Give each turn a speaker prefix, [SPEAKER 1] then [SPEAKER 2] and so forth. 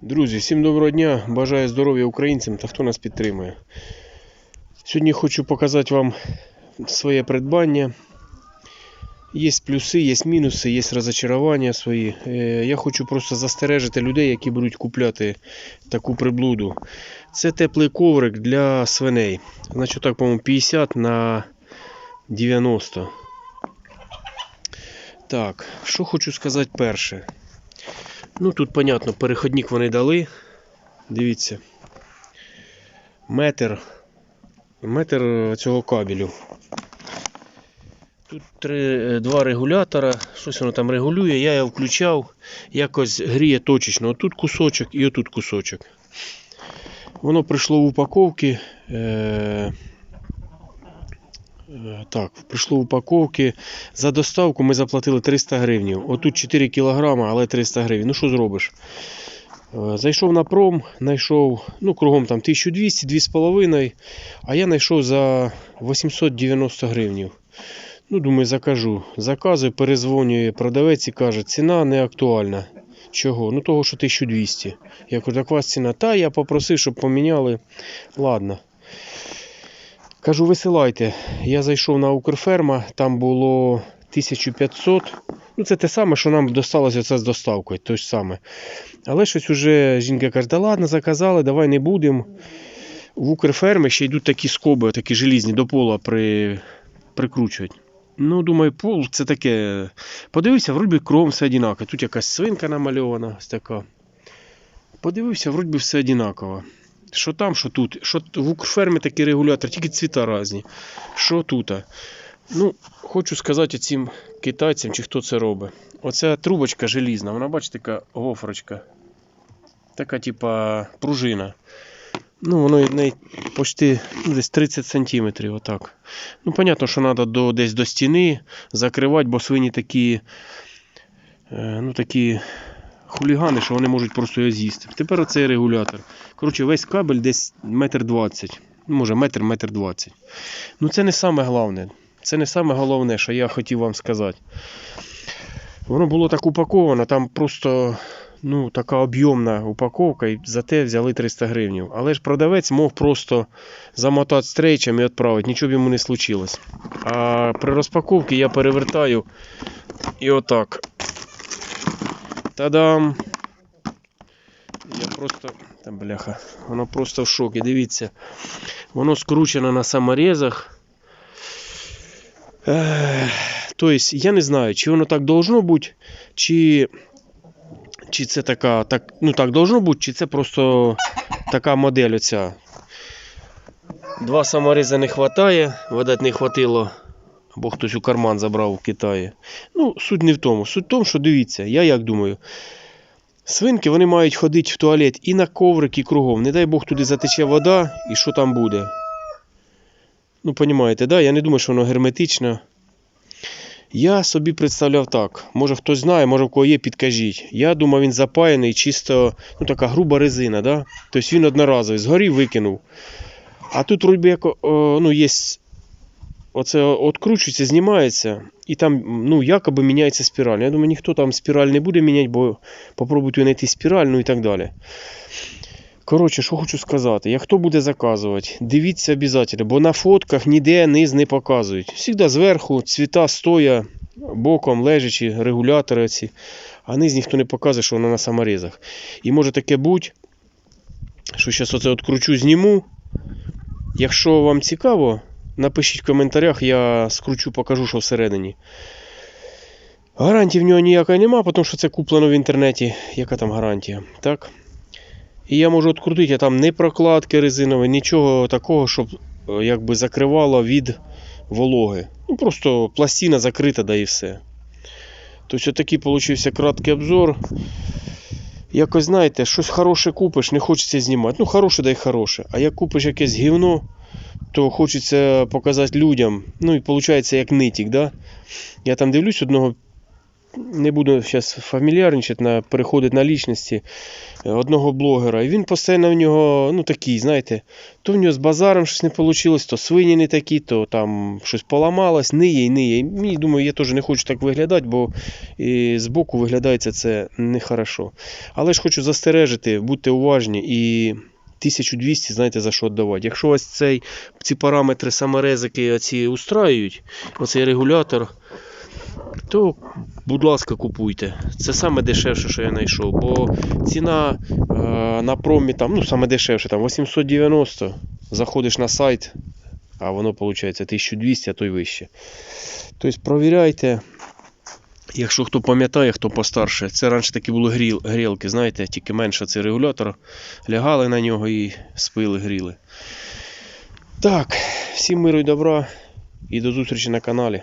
[SPEAKER 1] Друзі, всім доброго дня! Бажаю здоров'я українцям та хто нас підтримує. Сьогодні хочу показати вам своє придбання. Є плюси, є мінуси, є розочарування свої. Е, Я хочу просто застережити людей, які будуть купляти таку приблуду. Це теплий коврик для свиней. Значить, так, по-моєму, 50 на 90. Так, що хочу сказати перше. Ну тут, понятно, переходник вони дали. Дивіться. Метр. Метр цього кабелю. Тут три, е, два регулятора. Щось воно там регулює. Я його включав. Якось гріє точечно. Отут кусочок і отут кусочок. Воно прийшло в упаковки. Е, е, так, прийшло упаковки. За доставку ми заплатили 300 гривень. Отут 4 кг, але 300 гривень. Ну що зробиш? Е, Зайшов на пром, знайшов, ну, кругом там 1200, 2,5, а я знайшов за 890 гривень. Ну, думаю, закажу. Заказую, перезвонює продавець і каже, ціна не актуальна. Чого? Ну того, що 1200. Я кажу, так вас ціна. Та я попросив, щоб поміняли. Ладно. Кажу, висилайте. Я зайшов на Укрферма, там було 1500. Ну, це те саме, що нам досталося це з доставкою. Те ж саме. Але щось уже жінка каже, да ладно, заказали, давай не будемо. В Укрфермі ще йдуть такі скоби, такі желізні, до пола при... прикручують. Ну, думаю, пол це таке. Подивився, вроді кругом все однаково. Тут якась свинка намальована, ось така. Подивився, вроді все однаково. Що там, що тут. Що в Укрфермі такий регулятор, тільки цвіта різні. Що тут? Ну, хочу сказати цим китайцям, чи хто це робить.Ця трубочка желізна, вона, бачите, така гофрочка. Така, типа, пружина. Ну, воно в неї почти ну, десь 30 сантиметрів, отак. Ну, понятно, що треба до, десь до стіни закривати, бо свині такі, е, ну, такі хулігани, що вони можуть просто його з'їсти. Тепер оцей регулятор. Коротше, весь кабель десь метр двадцять. Ну, може, метр, метр двадцять. Ну, це не саме головне. Це не саме головне, що я хотів вам сказати. Воно було так упаковано, там просто ну, така об'ємна упаковка, і за те взяли 300 гривень. Але ж продавець мог просто замотати стрейчем і відправити, нічого б йому не случилось. А при розпаковці я перевертаю і отак. Та-дам! Я просто. Та бляха, воно просто в шокі. Дивіться. Воно скручено на саморезах. Тобто, я не знаю, чи воно так должно бути, чи, чи це така, так, ну так должно бути, чи це просто така модель оця. Два саморези не вистачає, видать, не хватило, або хтось у карман забрав в Китаї. Ну, суть не в тому. Суть в тому, що дивіться, я як думаю. Свинки вони мають ходити в туалет і на коврик, і кругом. Не дай Бог туди затече вода, і що там буде. Ну, понімаєте, да? Я не думаю, що воно герметично. Я собі представляв так. Може хтось знає, може в кого є, підкажіть. Я думав, він запаяний, чисто, ну така груба резина, да? Тобто він одноразовий, згорів, викинув. А тут вроді ну, є. Оце откручується, знімається, і там, ну, якоби міняється спіраль. Я думаю, ніхто там спіраль не буде міняти, бо попробуйте знайти спіраль, ну і так далі. Коротше, що хочу сказати, як хто буде заказувати, дивіться обов'язково, бо на фотках ніде низ не показують. Всігда зверху цвіта стоя, боком лежачі, регулятори ці, а низ ніхто не показує, що воно на саморезах. І може таке бути, що зараз оце откручу, зніму. Якщо вам цікаво, напишіть в коментарях, я скручу, покажу, що всередині. Гарантії в нього ніякої нема, тому що це куплено в інтернеті. Яка там гарантія? Так? І я можу відкрутити, а там не прокладки резинові, нічого такого, щоб е, якби закривало від вологи. Ну просто пластина закрита, да і все. Тобто такий получився краткий обзор. Якось знаєте, щось хороше купиш, не хочеться знімати. Ну, хороше да й хороше. А як купиш якесь гівно, то хочеться показати людям. Ну і виходить як нитік, да? Я там дивлюсь одного не буду зараз фамільярничати, на, переходити на лічності е, одного блогера. І він постійно в нього, ну такий, знаєте, то в нього з базаром щось не вийшло, то свині не такі, то там щось поламалось, ниє і ниє. Мені думаю, я теж не хочу так виглядати, бо і збоку виглядається це нехорошо. Але ж хочу застережити, будьте уважні і 1200, знаєте, за що віддавати. Якщо ось цей, ці параметри саморезики оці устраюють, оцей регулятор, то, будь ласка, купуйте. Це саме дешевше, що я знайшов. Бо ціна е, на промі там, ну, саме дешевше, там 890. Заходиш на сайт, а воно виходить 1200, а то й вище. Тобто провіряйте. Якщо хто пам'ятає, хто постарше, це раніше такі були гріл, грілки, знаєте, тільки менше цей регулятор. Лягали на нього і спили, гріли. Так, всім миру і добра і до зустрічі на каналі.